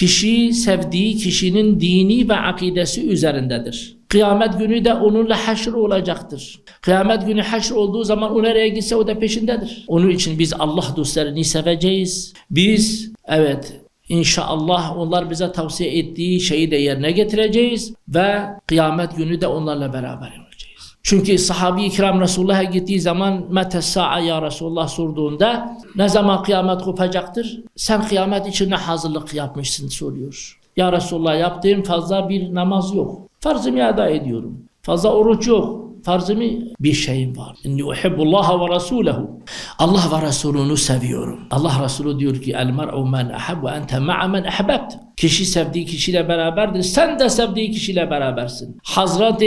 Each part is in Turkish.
Kişi sevdiği kişinin dini ve akidesi üzerindedir. Kıyamet günü de onunla haşr olacaktır. Kıyamet günü haşr olduğu zaman o nereye gitse o da peşindedir. Onun için biz Allah dostlarını seveceğiz. Biz evet İnşallah onlar bize tavsiye ettiği şeyi de yerine getireceğiz ve kıyamet günü de onlarla beraber. Çünkü sahabi-i kiram Resulullah'a gittiği zaman mete sa'a ya Resulullah sorduğunda ne zaman kıyamet kopacaktır? Sen kıyamet için ne hazırlık yapmışsın soruyor. Ya Resulullah yaptığım fazla bir namaz yok. Farzımı eda ediyorum. Fazla oruç yok. Farzımı bir şeyim var. İnni uhibbullaha ve rasulehu. Allah ve Resulünü seviyorum. Allah Resulü diyor ki el mer'u men ahab ve ente ma'a men ahbabt. Kişi sevdiği kişiyle beraberdir. Sen de sevdiği kişiyle berabersin. Hazreti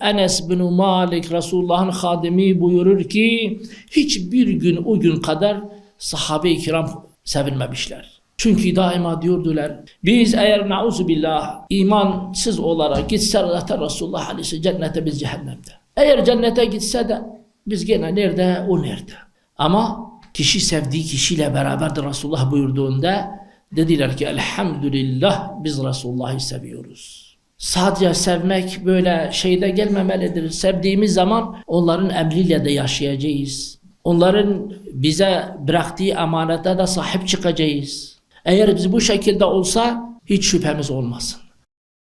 Enes bin Malik Resulullah'ın hadimi buyurur ki hiçbir gün o gün kadar sahabe-i kiram sevilmemişler. Çünkü daima diyordular biz eğer nauzu billah imansız olarak gitse zaten Resulullah Aleyhisselam cennete biz cehennemde. Eğer cennete gitse de biz gene nerede o nerede. Ama kişi sevdiği kişiyle beraberdir Resulullah buyurduğunda dediler ki elhamdülillah biz Resulullah'ı seviyoruz. Sadece sevmek böyle şeyde gelmemelidir. Sevdiğimiz zaman onların emriyle de yaşayacağız. Onların bize bıraktığı emanete de sahip çıkacağız. Eğer biz bu şekilde olsa hiç şüphemiz olmasın.